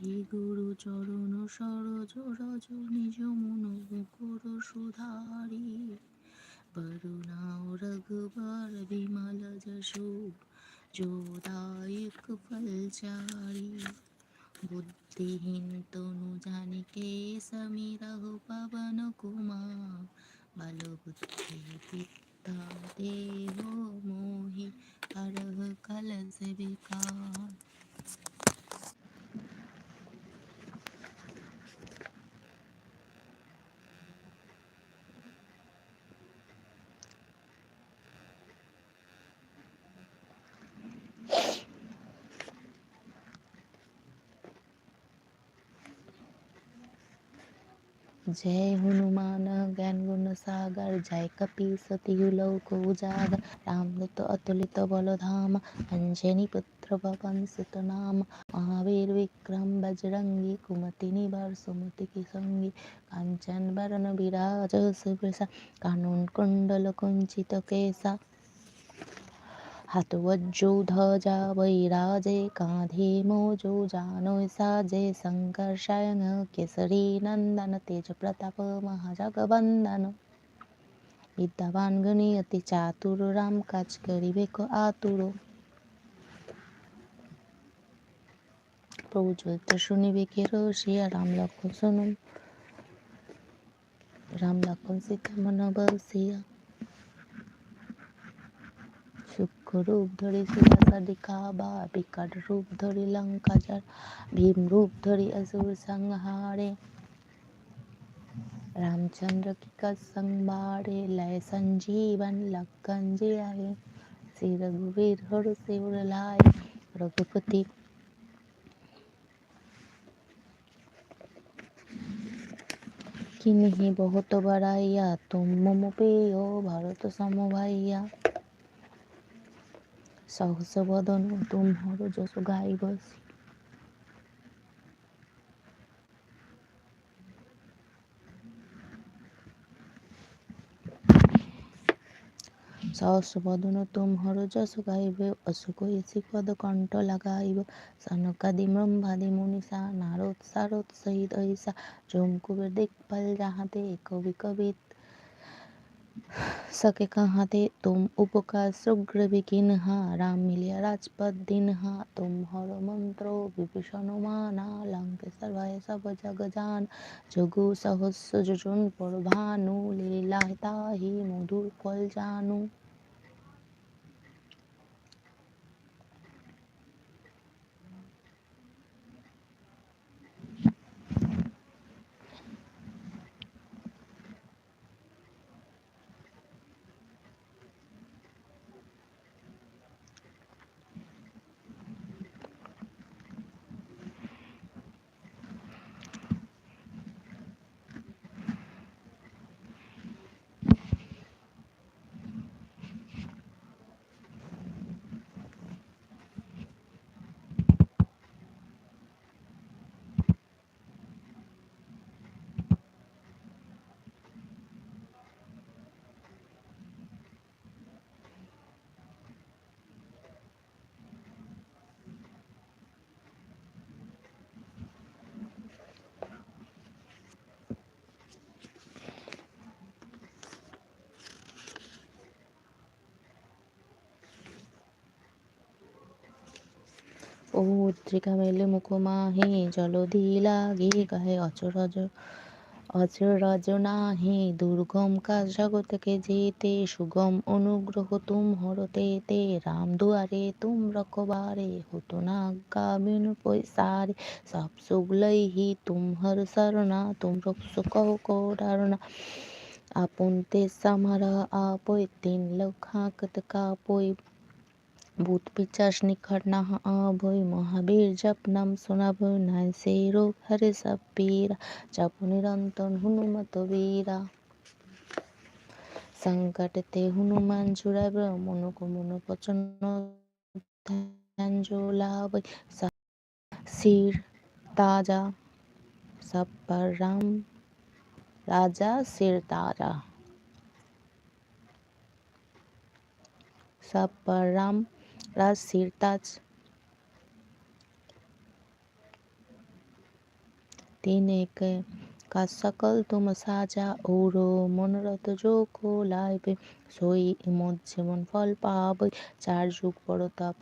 শ্রী গুরু চরণ সরজ রজ নিজ মন মুকুর সুধারি। বরুণাও রঘুবর বিমল যশু যোদায়ক ফলচারি। বুদ্ধিহীন তনু জানি কে সমীরহ পবন কুমার। বল বুদ্ধি পিতা দেহ মোহি হর কল বিকার। जय हनुमान ज्ञान गुण सागर जय कपी सती लोक उजागर रामदूत अतुलित बलधाम अंजनी पुत्र पवन सुत नाम महावीर विक्रम बजरंगी कुमति निवार सुमति की संगी कांचन बरन विराज सुप्रसा कानून कुंडल कुंचित केसा হাতবজ্জৌ ধ্বজা বৈরাজে কাঁধে মোজো জানৈ সাজে শঙ্কর স্বয়ং কেশরী নন্দন তেজ প্রতাপ মহাজগবন্দন বিদ্যাবান গণী অতি চাতুর রাম কাজ করিবে ক আতুর। প্রভু চরিত্র শুনিবে কে রসিয়া রাম লক্ষ্মণ শুনুন। রাম লক্ষ্মণ সীতা মন বসিয়া সূক্ষ্ম রূপ ধরি সুরাসা দিখাবা বিকট রূপ ধরি লঙ্কা যার ভীম রূপ ধরি असुर संहारे रामचंद्र की कसंग बाड़े लय संजीवन लखन जी आए श्री रघुवीर हर सिर लाए रघुपति किन्हीं बहुत बड़ाइया तुम मम प्रियो भरत सम भाइया সহস বদন তুমহর যশ গাইব সহস বদন তুমহর যশ গাইবে অসুখ ইসি পদ কণ্ঠ লাগাইব। সনকাদি ব্রহ্মাদি মুনিষা, নারদ সারদ সহিত ঐসা জমকুবের দিকপাল যাহাতে কবি কবিত সকেকা হাতে তুম উপকা সুগ্রবিকিনহা রাম মিলিয়া রাজপদ দিনহা তুম হর মন্ত্র বিভীষণ মানা লঙ্কে সর্বায় সব জগজান যোগু সহস্র যোজন পরভানু লীলা তাহি মধুর ফল জানু ঔদ্রিকা মেলে মুকুমাহে জলধি লাগি গায়ে অচরজ নাহি। দুর্গম কাজ জগতকে যেতে সুগম অনুগ্রহ তুম হরতে তে রাম দুয়ারে তুম রকবারে, হতো না গাবিন পৈসারে। সব সুগলই হি তুম হর সরনা তুম রক্ষ কহ করুণা আপন তে সামারা আপই তিন লক্ষাকত কাপই ભૂત પિચાસની ઘટના અભય મહાવીર જપ નામ સુનાભય નાય શેરો હરે સપીરા જપો નિરંતર હનુમત વીરા সংকটেতে হনুমান জুড়াব মন মন প্রচন্ন ধ্যান জোলাব শির তাজা, সব্বার রাম, রাজা শির তাজা সব্বার রাম রাজ সিরতাজ तीने के का सकल तुम साजा और মনোরথ যোগ লাইবে সই এমন যেমন ফল পাবই চার যুগ বড় তাপ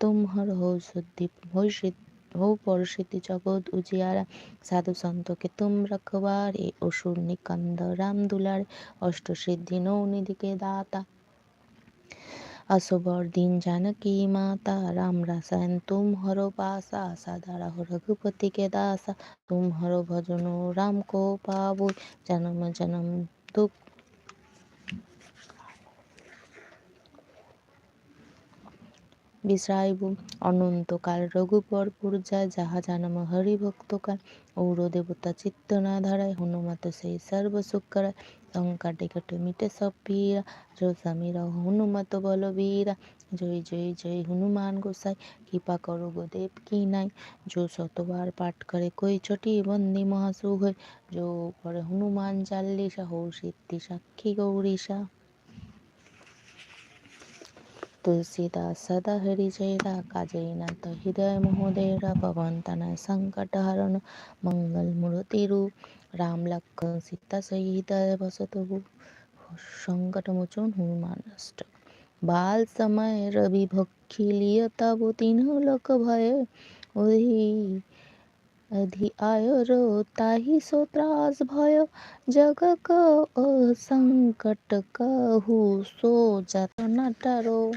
তুমহর হৌষদ্দীপ হইষিত হৌ পরশিতি জগৎ উজিয়ারা সাধু সন্তকে তুম রখবারে অসুর নিকন্দ রাম দুলারে অষ্টসিদ্ধি নৌনিধিকে দাতা असबर दिन जानकी माता राम रसायन तुम हरो पासा सदा रहो रघुपति के दासा तुम हरो भजनो राम को पाबो जन्म जन्म दुख বিশ্রাইব অনন্তকাল রঘুপর পূর্যায় যাহা জানম হরিভক্তকাল ঔর দেবতা চিত্ত না ধারায় হনুমত সেই সর্ব সুখ করায় লঙ্কাটিকটমিতে সভ্যীরা যোসামীরা হনুমত বলবীরা জয় জয় জয় হনুমান গোসাই কৃপা করো গো দেব কি নাই যো শতবার পাঠ করে কই ছোটি বন্দি মহাসুখ যো পরে হনুমান চাল্লিশা হৌ সিদ্ধি সাক্ষী গৌরীশা তুলসীদাস সদা হরিজয়রা কাজেনাথ হৃদয় মহোদয়রা পবনতনয় সংকটহরণ মঙ্গল মূরতিরূপ मंगल मूर्ति रूप राम लक्ष्मण सीता सहित बसत संकट मोचन हनुमान अष्ट बाल समय रवि भक्षी लिय तब तीन लोक भय उधि अधि आयर ताहि सो त्रास भय जग क संकट कहु सो जत नटरो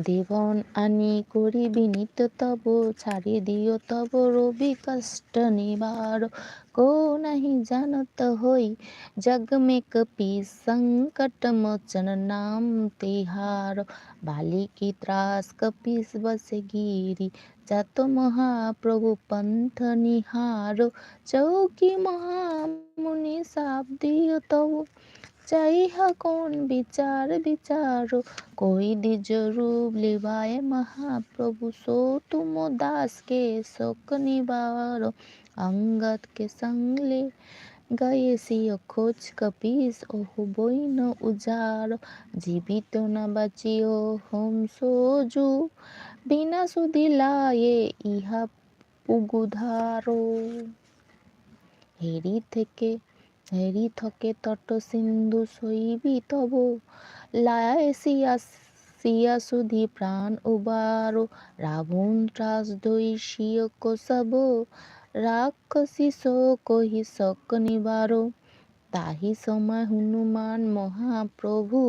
দেবন আনি করি বিনীত তব ছাড়ি দিও তব রবি কষ্ট নিবার को नहीं जानत होई जग में कपि संकट मोचन नाम तिहार बाली की त्रास कपिस बस गिरी जातो महाप्रभु पंथ निहारो चौकी महामुनि साप दियो तब चाहिए कौन विचार विचारो कोई दिज रूप लिवाए महाप्रभु सो तुम दास के शोक निवारो अंगद के संग ले गए सिय खोज कपीस ओह बोई न उजार जीवित न बचियो हम सोजू बिना सुधि लाए इहा পুগুধারো হেরি থেকে হেরি থকে তট সিন্ধু সইবি তব, লায় সিয়া সুধি প্রাণ উবারো, রাবণ ত্রাস দই শিয় কোসব, রাক্ষসী কহি শোক নিবারো, তাহি সময় হনুমান মহাপ্রভু,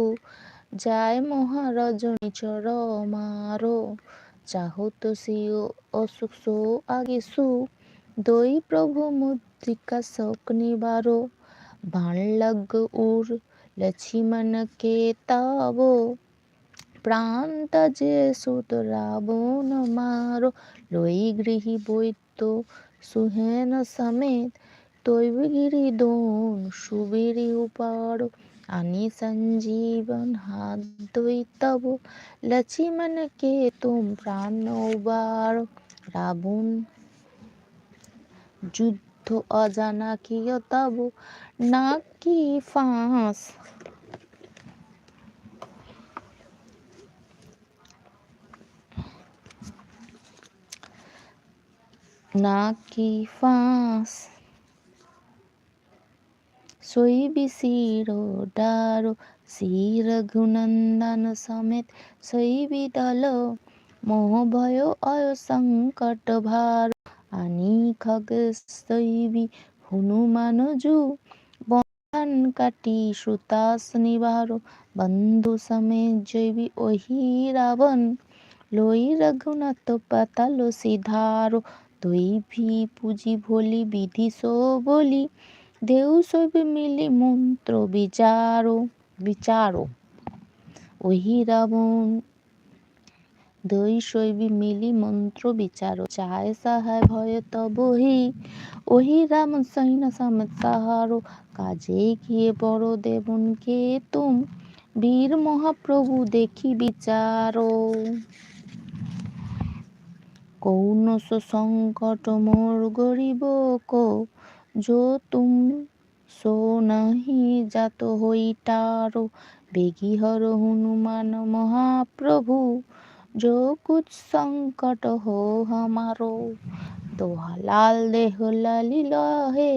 যায় মহারাজ নিচর মারো, চাহো তো সিও অসুখ সো আগে সু, দই প্রভু মুদ্রিকা শোক নিবারো ভাল্লগ উর কে তাব প্রান্ত যে সুত রাবণ মার লই গৃহী বৈত সুহেন সমেত, তৈবগিরি দোন সুবিরি উপার, আনি সঞ্জীবন হাত দই তব লক্ষ্মণ কে তুম প্রাণ উবার, রাবণ যুদ্ধ অজানা কিয় তব নাকি ফাঁস নাকি ফাঁস শৈবি শির ডারো শ্রী রঘুনন্দন সমেত শৈবি দল মোহ ভয় অয় সংকট ভার আনি খগ শৈবি হনুমান জু। বন কাটি সুতাস নিবার বন্ধু সমেত জৈবি ওহি রাবণ। লই রঘুনাথ পাতাল সিধারো, দুই ভি পুঁজি ভলি বিধি সো বলি। দেউ সব মিলি মন্ত্র বিচারো বিচারো। ওহি রাবণ ধৈ শৈবী মিলি মন্ত্র বিচার চায় সাহায় ভয় তব হি। ওহি রাম সৈন সামত সাহারো, কাজে গিয়ে বড় দেবন কে তুম। বীর মহাপ্রভু দেখি বিচারো। কৌন সংকট মোর গরিব কো, যো তুম সো নাহি জাত হইটারো বেগি হর হনুমান মহাপ্রভু जो कुछ संकट हो हमारो দোহা লাল দেহ লালিল হে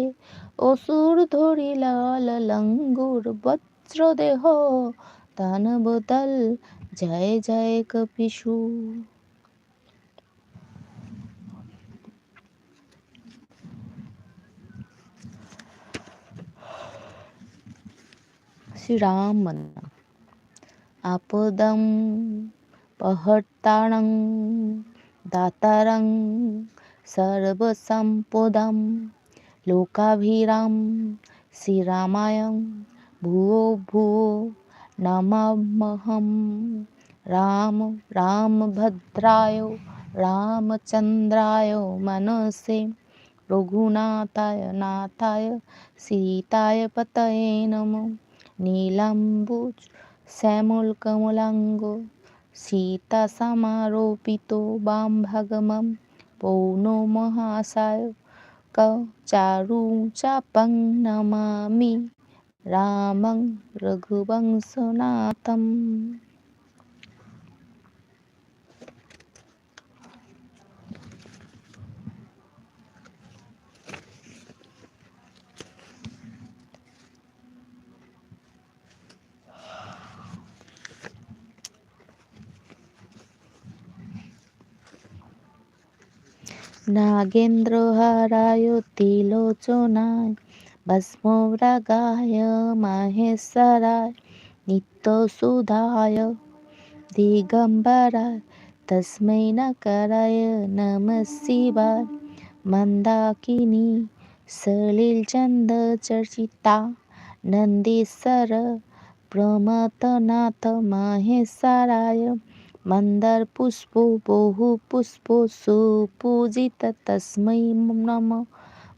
অসুর ধরিলাল লঙ্গুর বজ্র দেহ দানবদল জয় জয় কপিসু श्रीराम वंदना पहट्टाणं दातर सर्वसंपद लोकाभिरा श्रीराय भुवो भुवो नमह राम राम रामभद्राय रामचन्द्राय मनसे, रघुनाथाय नाथाय, सीताय पतये नमो। नीलाम्बुज, श्यामलकमलाङ्गो কমলাঙ্গ সীতা সমারোপিত বাম ভাগমম পৌন মহাশয় ক চারু রঘুবংশনাথম নাগেন্দ্রহারায় তিলোচনায় ভস্মরাগায় মাহেশ্বরায় নিত্যসুধায় দিগম্বরায় তস্मै নকরায় নম শিবায় মন্দাকিনী সলিলচন্দ চর্চিতা নন্দীশ্বর প্রমথনাথ মাহেশ্বরায় মন্দার পুষ্প বহু পুষ্প সুপূজিত তস্मै নম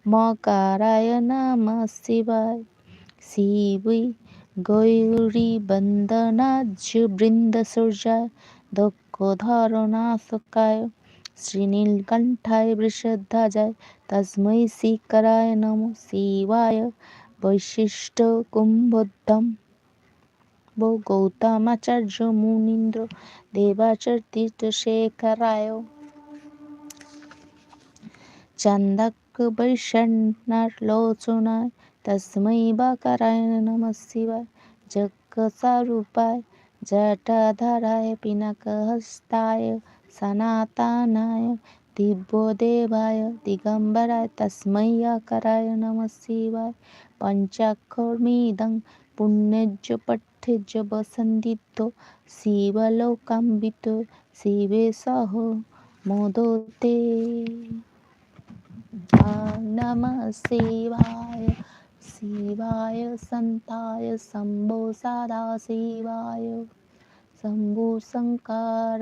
মকারায় নম শিবায় শিবই গৌরী বন্দনাজ্য বৃন্দ সূর্যায় দক্ষ ধারণাশকায় শ্রীনীলকণ্ঠায় বৃষধ্বজায় তস্मै শিকরায় নম শিবায় বৈশিষ্ট্য কুম্ভোদ্ধম वो गौतमाचार्य मुनीन्द्र देवाचार्य तीर्थशेखराय वैषण वैषण्णलोचनाय तस्म बाकराय नम शिवाय। जगसारूपाय जटाधराय, पिनकहस्ताय, सनातनाय, दिव्योदेवाय दिगंबराय तस्म अकराय नम शिवाय। पञ्चाक्षरमिदं पुण्यजपट পঠ্যজ বসন্দিত শিবলোকাম্বিত শিবে সহ মোদতে নম শিবায় শিবায় সন্তায় শম্ভো সদা শিবায় শম্ভু শঙ্কর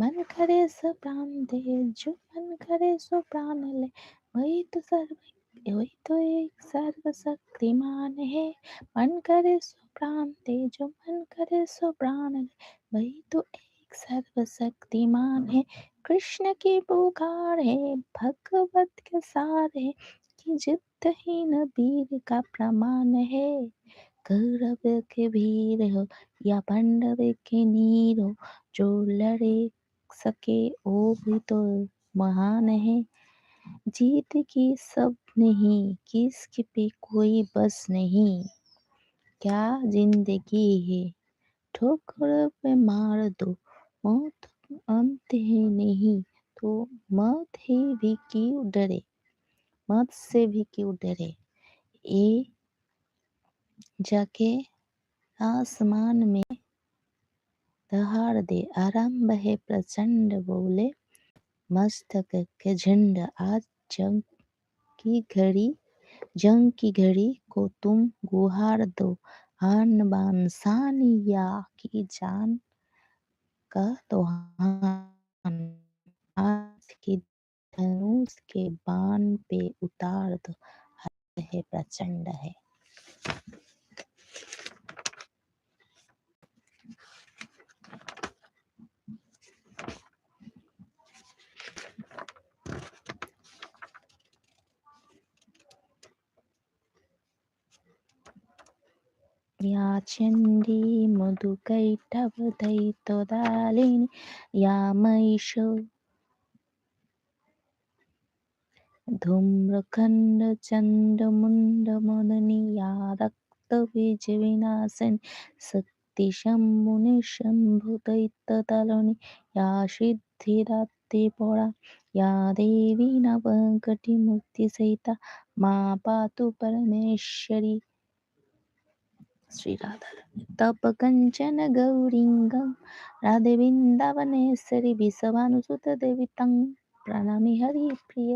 मन करे सो प्राण दे, जो मन करे सो प्राण ले। वही तो सर्व, वही तो एक सर्वशक्तिमान है। मन करे सो प्राण दे, जो मन करे सो प्राण ले। वही तो एक सर्वशक्तिमान है। कृष्ण की पुकार है, भगवत के सार है, कि जितहीन वीर का प्रमाण है। कौरव के वीर हो या पांडव के नीर हो, जो लड़े सके वो भी तो महान है। जीत की सब नहीं, किसके पे कोई बस नहीं। क्या ज़िंदगी है? ठोकर पे मार दो, मौत अंत है नहीं तो मौत ही भी क्यों डरे? मौत से भी क्यों डरे? ये जाके आसमान में दहाड़ दे आरंभ है प्रचंड बोले। मस्तक के झंड आज जंग की घड़ी, जंग की घड़ी को तुम गुहार दो। आन बान शान या की जान का दोहान आज की धनुष के बाण पे उतार दो। है, प्रचंड है। या चण्डी मधुकैटभदयितदालिनी या महिषो धूम्रखण्डचण्डमुण्डमदनी या रक्तबीजविनाशिनी शक्तिशम्भुनिशम्भुदयितदलिनी या सिद्धिदात्रिपरा या देवी नवकटिमुक्तिसहिता मा पातु परमेश्वरी శ్రీరాధ తపకంచన గౌరీంగం రాధే బృందావనేశ్వరి విసవానుసుత దేవితం ప్రణామి హరి ప్రియ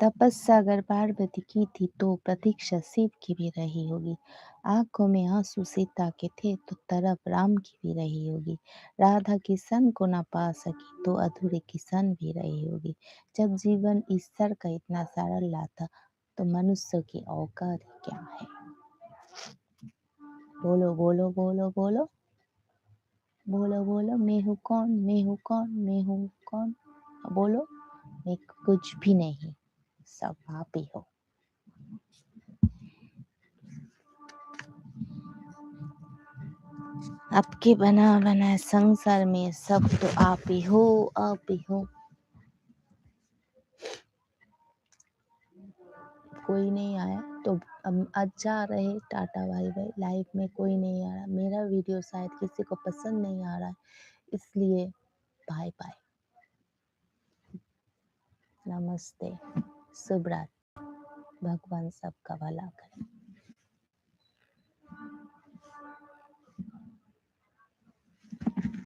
तपस्या अगर पार्वती की थी तो प्रतीक्षा शिव की भी रही होगी। आँखों में आँसू सीता के थे तो तरफ़ राम की भी रही होगी। राधा किशन को न पा सकी तो अधूरे किशन भी रही होगी। जब जीवन ईश्वर का इतना सारा लाता तो मनुष्य की औकात क्या है? बोलो बोलो बोलो बोलो। बोलो बोलो, मैं हूँ कौन? मैं हूँ कौन? मैं हूँ कौन? बोलो, मैं कुछ भी नहीं। सब आप ही हो आपके बना बना संसार में सब तो आप ही हो, आप ही हो। कोई नहीं आया तो आज जा रहे टाटा भाई भाई लाइफ में कोई नहीं आ रहा। मेरा वीडियो शायद किसी को पसंद नहीं आ रहा है इसलिए बाय बाय नमस्ते। शुभ रात्रि भगवान सबका भला करे।